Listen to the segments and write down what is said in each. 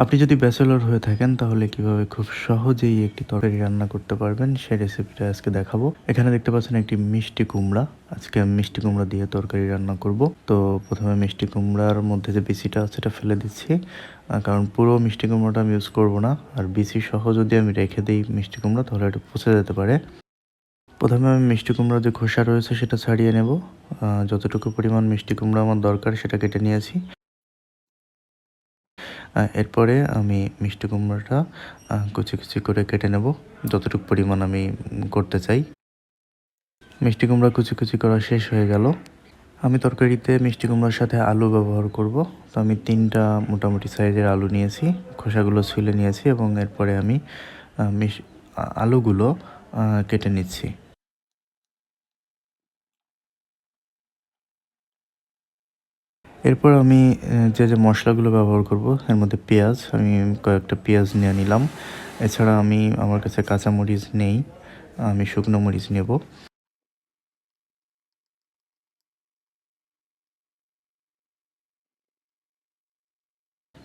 আপনি যদি ব্যাচেলর হয়ে থাকেন, তাহলে কীভাবে খুব সহজেই একটি তরকারি রান্না করতে পারবেন সেই রেসিপিটা আজকে দেখাবো। এখানে দেখতে পাচ্ছেন একটি মিষ্টি কুমড়া। আজকে আমি মিষ্টি কুমড়া দিয়ে তরকারি রান্না করব। তো প্রথমে মিষ্টি কুমড়ার মধ্যে যে বিচিটা আছে সেটা ফেলে দিচ্ছি। কারণ পুরো মিষ্টি কুমড়াটা আমি ইউজ করব না। আর বিচি সহ যদি আমি রেখে দিই মিষ্টি কুমড়া, তাহলে এটা পচে যেতে পারে। প্রথমে আমি মিষ্টি কুমড়ার যে খোসা রয়েছে, সেটা ছাড়িয়ে নেব। যতটুকু পরিমাণ মিষ্টি কুমড়া আমার দরকার, সেটা কেটে নিয়েছি। এরপরে আমি মিষ্টি কুমড়োটা কুচি কুচি করে কেটে নেব। যতটুকু পরিমাণ আমি করতে চাই। মিষ্টি কুমড়া কুচি কুচি করা শেষ হয়ে গেল। আমি তরকারিতে মিষ্টি কুমড়োর সাথে আলু ব্যবহার করব। তো আমি তিনটা মোটামুটি সাইজের আলু নিয়েছি, খোসাগুলো ছুলে নিয়েছি এবং এরপরে আমি আলুগুলো কেটে নিচ্ছি। এরপর আমি যে যে মশলাগুলো ব্যবহার করব, এর মধ্যে পেঁয়াজ, আমি কয়েকটা পেঁয়াজ নিয়ে নিলাম। এছাড়া আমি, আমার কাছে কাঁচা মরিচ নেই, আমি শুকনো মরিচ নেব।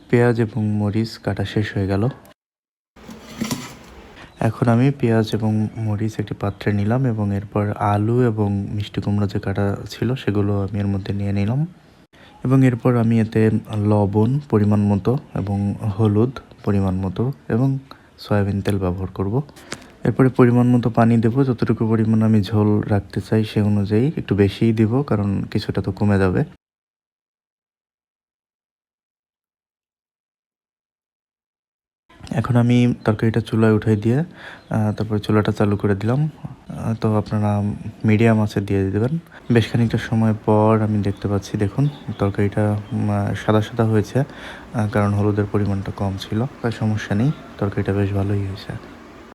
পেঁয়াজ এবং মরিচ কাটা শেষ হয়ে গেল। এখন আমি পেঁয়াজ এবং মরিচ একটি পাত্রে নিলাম এবং এরপর আলু এবং মিষ্টি কুমড়ো যে কাটা ছিল, সেগুলো আমি এর মধ্যে নিয়ে নিলাম। এবং এরপর আমি এতে লবণ পরিমাণ মতো এবং হলুদ পরিমাণ মতো এবং সয়াবিন তেল ব্যবহার করব। এরপরে পরিমাণ মতো পানি দেবো। যতটুকু পরিমাণ আমি ঝোল রাখতে চাই সে অনুযায়ী একটু বেশিই দিব, কারণ কিছুটা তো কমে যাবে। এখন আমি তরকারিটা চুলায় উঠাই দিয়ে তারপরে চুলাটা চালু করে দিলাম। তো আপনারা মিডিয়াম আছে দিয়ে দেবেন। বেশ খানিকটা সময় পর আমি দেখতে পাচ্ছি, দেখুন, তরকারিটা সাদা সাদা হয়েছে কারণ হলুদের পরিমাণটা কম ছিল। তাই সমস্যা নেই, তরকারিটা বেশ ভালোই হয়েছে।